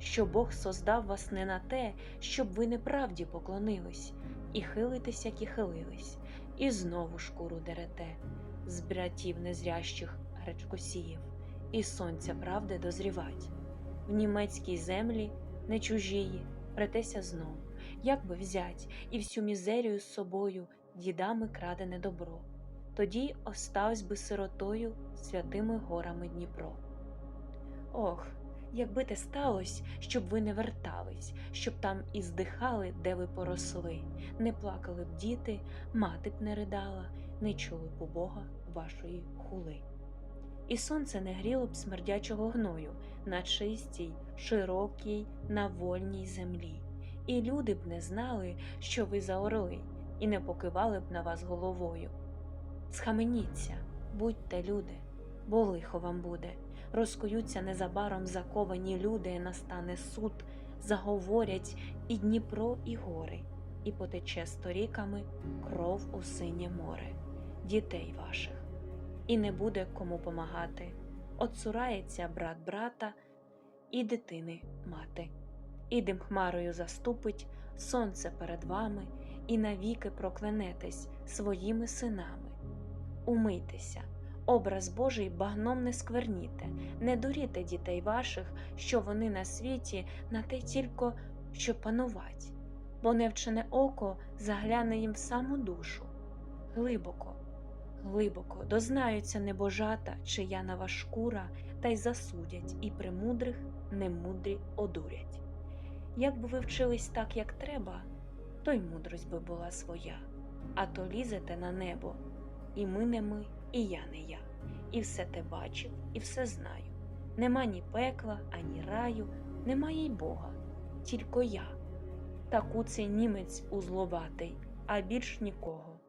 що Бог создав вас не на те, щоб ви неправді поклонились, і хилитесь, як і хилились, і знову шкуру дерете, з братів незрящих гречкосіїв, і сонця правди дозрівать. В німецькій землі, не чужії, претеся знов, як би взять і всю мізерію з собою дідами крадене добро. Тоді оставсь би сиротою святими горами Дніпро. Ох, якби те сталося, щоб ви не вертались, щоб там і здихали, де ви поросли, не плакали б діти, мати б не ридала, не чули б у Бога вашої хули. І сонце не гріло б смердячого гною на чистій, широкій, на вольній землі, і люди б не знали, що ви за орли, і не покивали б на вас головою. Схаменіться, будьте люди, бо лихо вам буде. Розкуються незабаром заковані люди, настане суд, заговорять і Дніпро, і гори, і потече сторіками кров у синє море, дітей ваших, і не буде кому помагати. Отцурається брат брата і дитини мати. І дим хмарою заступить сонце перед вами, і навіки проклянетесь своїми синами. Умийтеся, образ Божий багном не скверніте, не дуріте дітей ваших, що вони на світі на те тільки, що панувать, бо невчене око загляне їм в саму душу. Глибоко, глибоко дознаються небожата, чия нова шкура, та й засудять, і премудрих немудрі одурять. Якби ви вчились так, як треба, то й мудрость би була своя, а то лізете на небо. І ми не ми, і я не я, і все те бачив, і все знаю. Нема ні пекла, ані раю, немає й Бога, тільки я. Таку цей німець узловатий, а більш нікого.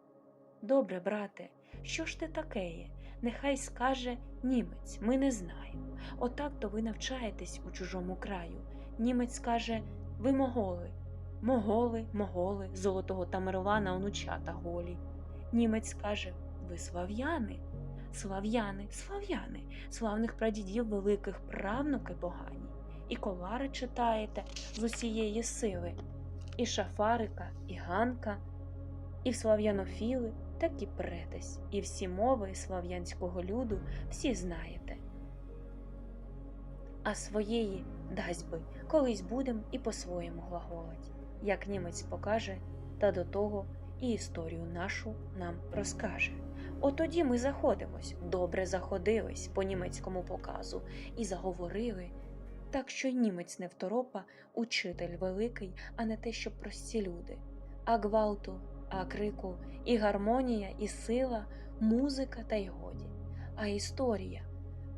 Добре, брате, що ж ти такеє? Нехай скаже німець, ми не знаємо. Отак то ви навчаєтесь у чужому краю. Німець каже ви моголи, моголи, моголи, золотого тамерлана онучата голі. Німець каже ви слав'яни, слав'яни, слав'яни, славних прадідів великих правнуки погані, і колари читаєте з усієї сили, і шафарика, і ганка, і в слав'янофіли так і претесь, і всі мови слав'янського люду всі знаєте. А своєї дасть би, колись будем і по-своєму глаголать, як німець покаже, та до того і історію нашу нам розкаже. От тоді ми заходимось, добре заходились по німецькому показу і заговорили, так що німець не второпа, учитель великий, а не те, що прості люди, а гвалту, а крику, і гармонія, і сила, музика та й годі, а історія,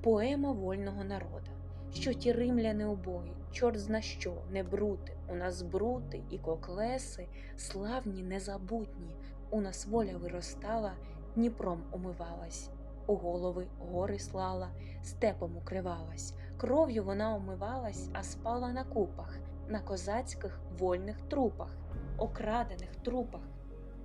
поема вольного народа, що ті римляни убої, чорт зна що, не брути, у нас брути і коклеси, славні, незабутні, у нас воля виростала, Дніпром умивалась, у голови гори слала, степом укривалась, кров'ю вона умивалась, а спала на купах, на козацьких вольних трупах, окрадених трупах.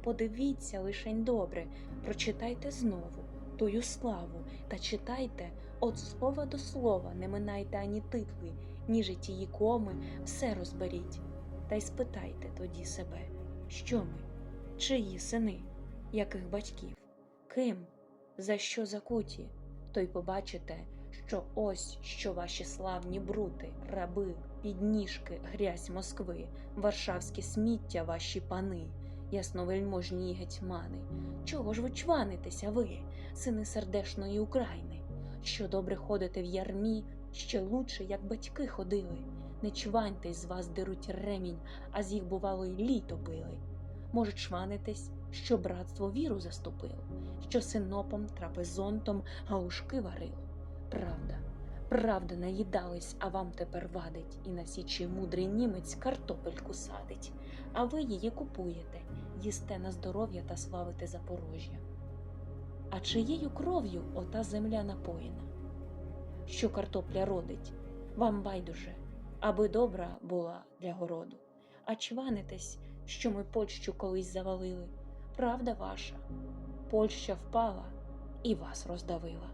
подивіться лишень добре, прочитайте знову тую славу та читайте от слова до слова, не минайте ані титли, ні житії коми, все розберіть. Та й спитайте тоді себе, що ми, чиї сини, яких батьків, ким, за що закуті, то й побачите, що ось що ваші славні брути, раби, підніжки, грязь Москви, варшавське сміття ваші пани, ясновельможні гетьмани. Чого ж ви чванитеся ви, сини сердешної України, що добре ходите в ярмі, ще лучше, як батьки ходили. Не чваньтесь, з вас деруть ремінь, а з їх бувало й літо пили. Може, чванитесь, що братство віру заступило, що синопом, трапезонтом галушки варило. Правда, правда, наїдались, а вам тепер вадить, і на січі мудрий німець картопельку садить, а ви її купуєте, їсте на здоров'я та славите Запорожжя. А чиєю кров'ю ота земля напоєна? Що картопля родить, вам байдуже, аби добра була для городу. А чванитесь, що ми Польщу колись завалили. Правда ваша, Польща впала і вас роздавила.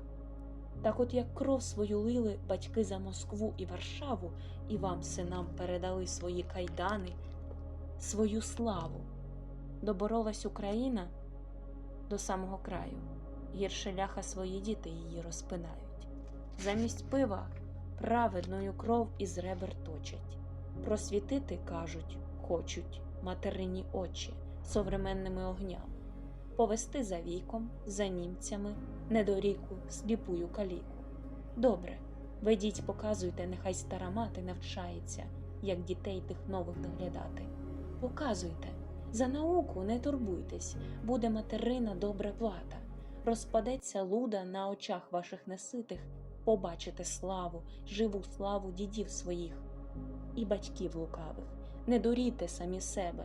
Так от як кров свою лили батьки за Москву і Варшаву, і вам, синам, передали свої кайдани, свою славу. Доборолась Україна до самого краю, гірше ляха свої діти її розпинають. Замість пива праведною кров із ребер точать. Просвітити, кажуть, хочуть материні очі современними огнями, повести за віком, за німцями, недоріку, сліпую каліку. Добре, ведіть, показуйте, нехай стара мати навчається, як дітей тих нових доглядати. Показуйте, за науку не турбуйтесь, буде материна добра плата. Розпадеться луда на очах ваших неситих, побачите славу, живу славу дідів своїх і батьків лукавих. Не дурійте самі себе,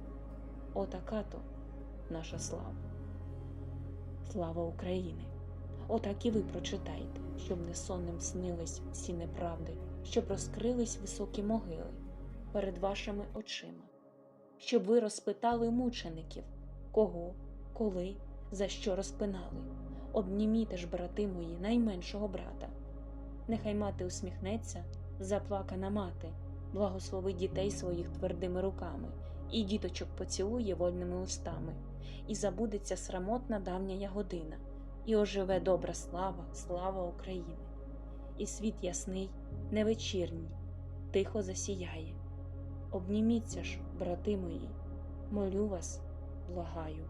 Отака то наша слава. Слава України! Отак і ви прочитайте, щоб не сонним снились всі неправди, щоб розкрились високі могили перед вашими очима, щоб ви розпитали мучеників, кого, коли, за що розпинали. Обніміте ж, брати мої, найменшого брата. Нехай мати усміхнеться, заплакана мати, благословить дітей своїх твердими руками, і діточок поцілує вольними устами, і забудеться срамотна давня година, і оживе добра слава, слава України. І світ ясний, невечірній, тихо засіяє. Обніміться ж, брати мої, молю вас, благаю.